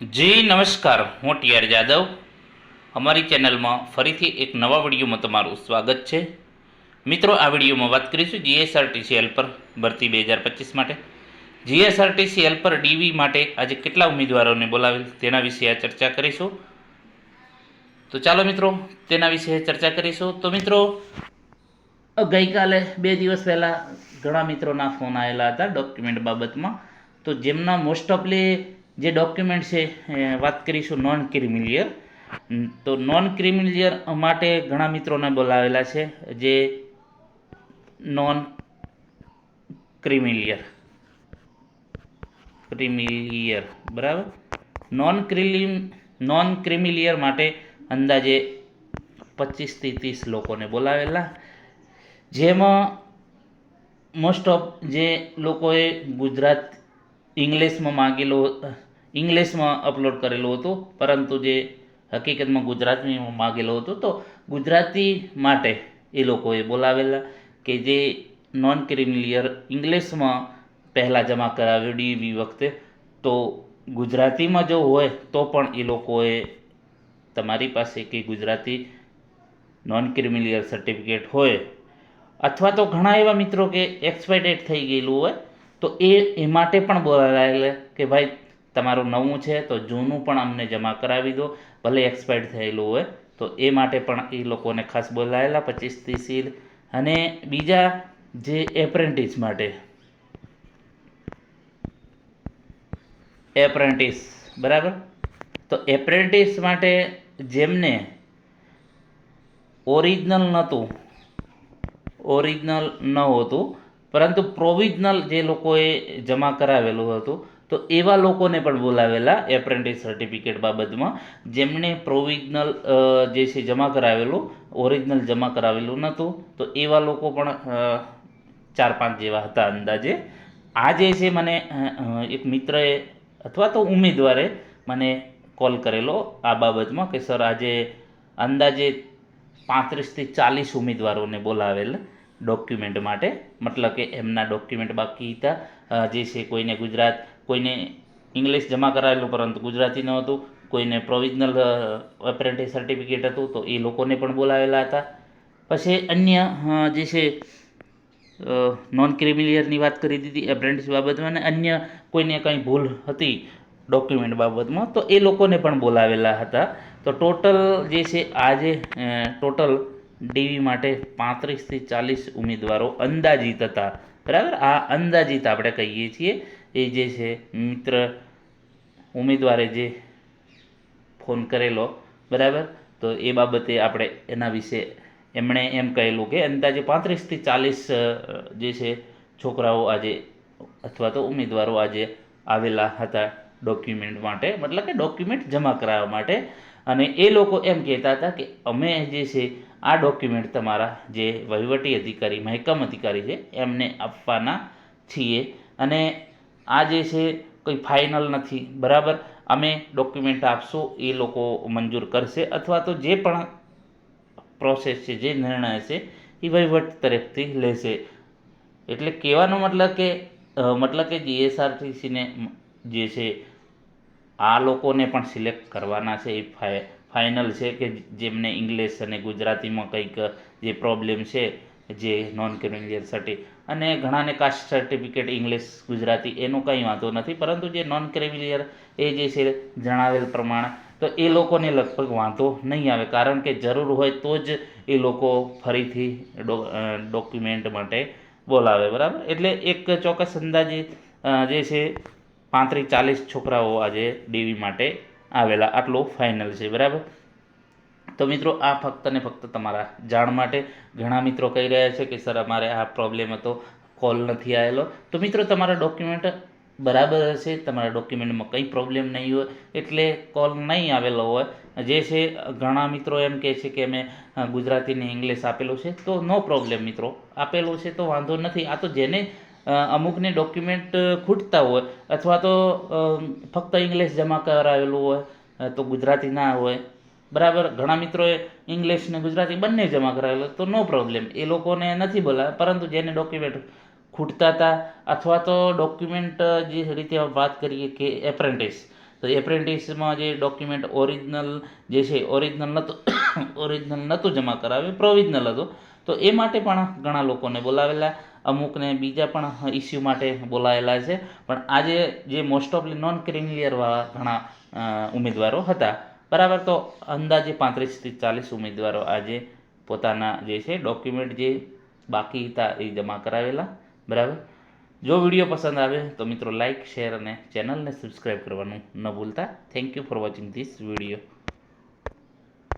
જી, નમસ્કાર. હું ટીઆર જાદવ. અમારી ચેનલમાં ફરીથી એક નવા વિડીયોમાં તમારું સ્વાગત છે. મિત્રો, આ વિડીયોમાં વાત કરીશું જીએસઆરટીસીએલ પર ભરતી બે હજાર પચીસ માટે. જીએસઆરટીસીએલ પર ડીવી માટે આજે કેટલા ઉમેદવારોને બોલાવેલ તેના વિશે આ ચર્ચા કરીશું. તો ચાલો મિત્રો, તેના વિશે ચર્ચા કરીશું. તો મિત્રો, ગઈકાલે બે દિવસ પહેલાં ઘણા મિત્રોના ફોન આવેલા હતા ડોક્યુમેન્ટ બાબતમાં. તો જેમના મોસ્ટ ઓફલી જે ડોક્યુમેન્ટ છે વાત કરીશું નોન ક્રિમિલિયર તો નોન ક્રિમિલિયર માટે ઘણા મિત્રોને બોલાવેલા છે, જે non creamy layer creamy layer બરાબર? નોન ક્રિલિમ નોન ક્રિમિલિયર માટે અંદાજે પચીસથી ત્રીસ લોકોને બોલાવેલા. જેમાં મોસ્ટ ઓફ જે લોકોએ ગુજરાત, ઇંગ્લિશમાં માગેલો ઇંગ્લિશમાં અપલોડ કરેલું હતું, પરંતુ જે હકીકતમાં ગુજરાતીમાં માગેલો હતો, તો ગુજરાતી માટે એ લોકોએ બોલાવેલા કે જે નોન ક્રિમિલિયર ઇંગ્લિશમાં પહેલાં જમા કરાવ્યો ડીવી વખતે, તો ગુજરાતીમાં જો હોય, તો પણ એ લોકોએ તમારી પાસે કે ગુજરાતી નોન ક્રિમિલિયર સર્ટિફિકેટ હોય, અથવા તો ઘણા એવા મિત્રો કે એક્સપાયર થઈ ગયેલું હોય, તો એ એ માટે પણ બોલાયેલા કે ભાઈ તમારું નવું છે, તો જૂનું પણ અમને જમા કરાવી દો. ભલે એક્સપાયર્ડ થયેલું હોય, તો એ માટે પણ એ લોકોને ખાસ બોલાયેલા. પચીસ ત્રીસ અને બીજા જે એપ્રેન્ટિસ માટે. એપ્રેન્ટિસ બરાબર? તો એપ્રેન્ટિસ માટે જેમને ઓરિજિનલ નહોતું ઓરિજિનલ ન હોતું, પરંતુ પ્રોવિઝનલ જે લોકોએ જમા કરાવેલું હતું તો એવા લોકોને પણ બોલાવેલા એપ્રેન્ટિસ સર્ટિફિકેટ બાબતમાં જેમણે પ્રોવિઝનલ જે છે જમા કરાવેલું ઓરિજિનલ જમા કરાવેલું નહોતું, તો એવા લોકો પણ ચાર પાંચ જેવા હતા અંદાજે. આ જે છે મને એક મિત્રએ અથવા તો ઉમેદવારે મને કોલ કરેલો આ બાબતમાં કે, સર, આજે અંદાજે પાંત્રીસથી ચાલીસ ઉમેદવારોને બોલાવેલ ડોક્યુમેન્ટ માટે. મતલબ કે એમના ડોક્યુમેન્ટ બાકી હતા. જે છે કોઈને ગુજરાત કોઈને ઇંગ્લિશ જમા કરાવેલું પરંતુ ગુજરાતી ન હતું. કોઈને પ્રોવિઝનલ એપ્રેન્ટિસ સર્ટિફિકેટ હતું, તો એ લોકોને પણ બોલાવેલા હતા. પછી અન્ય જે છે નોન ક્રિમિલિયરની વાત કરી દીધી એપ્રેન્ટિસ બાબતમાં, અને અન્ય કોઈને કંઈ ભૂલ હતી ડોક્યુમેન્ટ બાબતમાં, તો એ લોકોને પણ બોલાવેલા હતા. તો ટોટલ જે છે, આજે ટોટલ ડીવી માટે પાંત્રીસથી ચાલીસ ઉમેદવારો અંદાજિત હતા. બરાબર? આ અંદાજિત આપણે કહીએ છીએ, એ જે છે, મિત્ર ઉમેદવારે જે ફોન કરેલો, બરાબર? તો એ બાબતે આપણે એના વિશે એમણે એમ કહેલું કે અંદાજે પાંત્રીસથી ચાલીસ જે છે, છોકરાઓ આજે અથવા તો ઉમેદવારો આજે આવેલા હતા ડોક્યુમેન્ટ માટે, મતલબ કે ડોક્યુમેન્ટ જમા કરાવવા માટે. અને એ લોકો એમ કહેતા હતા કે અમે જે છે, આ ડોક્યુમેન્ટ તમારા જે વહીવટી અધિકારી, મહેકમ અધિકારી છે, એમને આપવાના છીએ. અને આ જે છે, કોઈ ફાઇનલ નથી. બરાબર? અમે ડોક્યુમેન્ટ આપશું, એ લોકો મંજૂર કરશે અથવા તો જે પણ પ્રોસેસ છે, જે નિર્ણય છે, એ વહીવટ તરફથી લેશે. એટલે કહેવાનો મતલબ કે મતલબ કે જીએસઆરટીસીને જે છે આ લોકોને પણ સિલેક્ટ કરવાના છે એ ફાઈ, ફાઇનલ છે કે જેમને ઇંગ્લિશ અને ગુજરાતીમાં કંઈક જે પ્રોબ્લેમ છે જે નોન ક્રિમિનલ સર્ટી અને ઘણાને કાસ્ટ સર્ટિફિકેટ ઇંગ્લિશ, ગુજરાતી એનું કંઈ વાંધો નથી, પરંતુ જે નોન ક્રિમિનલ એ જે છે જણાવેલ પ્રમાણે, તો એ લોકોને લગભગ વાંધો નહીં આવે, કારણ કે જરૂર હોય તો જ એ લોકો ફરીથી ડોક્યુમેન્ટ માટે બોલાવે, બરાબર? એટલે એક ચોક્કસ અંદાજે જે છે પાંત્રીસ ચાલીસ છોકરાઓ આજે ડીવી માટે આવેલા. આટલું ફાઇનલ છે, બરાબર? તો મિત્રો, આ ફક્ત ને ફક્ત તમારા જાણ માટે ઘણા મિત્રો કહી રહ્યા છે કે, સર, અમારે આ પ્રોબ્લેમ હતો કોલ નથી આવેલો. તો મિત્રો, તમારા ડોક્યુમેન્ટ બરાબર હશે. તમારા ડોક્યુમેન્ટમાં કંઈ પ્રોબ્લેમ નહીં હોય, એટલે કોલ નહીં આવેલો હોય. જે છે, ઘણા મિત્રો એમ કહે છે કે મેં ગુજરાતીને ઇંગ્લિશ આપેલું છે. તો નો પ્રોબ્લેમ મિત્રો, આપેલો છે તો વાંધો નથી. આ તો જેને અમુકને ડોક્યુમેન્ટ ખૂટતા હોય અથવા તો ફક્ત ઇંગ્લિશ જમા કરાવેલું હોય તો ગુજરાતી ના હોય. બરાબર? ઘણા મિત્રોએ ઇંગ્લિશ ને ગુજરાતી બંને જમા કરાવેલું તો નો પ્રોબ્લેમ એ લોકોને નથી બોલાવે પરંતુ જેને ડોક્યુમેન્ટ ખૂટતા હતા અથવા તો ડોક્યુમેન્ટ જે રીતે વાત કરીએ કે એપ્રેન્ટિસ તો એપ્રેન્ટિસમાં જે ડોક્યુમેન્ટ ઓરિજિનલ જે છે ઓરિજિનલ નહોતું ઓરિજિનલ નહોતું જમા કરાવ્યું પ્રોવિઝનલ હતું, તો એ માટે પણ ઘણા લોકોને બોલાવેલા. અમુકને બીજા પણ ઇસ્યુ માટે બોલાયેલા છે. પણ આજે જે મોસ્ટ ઓફલી નોન ક્રિમિલિયરવાળા ઘણા ઉમેદવારો હતા. બરાબર, તો અંદાજે પાંત્રીસથી ચાલીસ ઉમેદવારો આજે પોતાના જે છે ડોક્યુમેન્ટ જે બાકી હતા એ જમા કરાવેલા. બરાબર? જો વીડિયો પસંદ આવે, તો મિત્રો લાઇક શેર અને ચેનલને સબસ્ક્રાઈબ કરવાનું ન ભૂલતા. Thank you for watching this video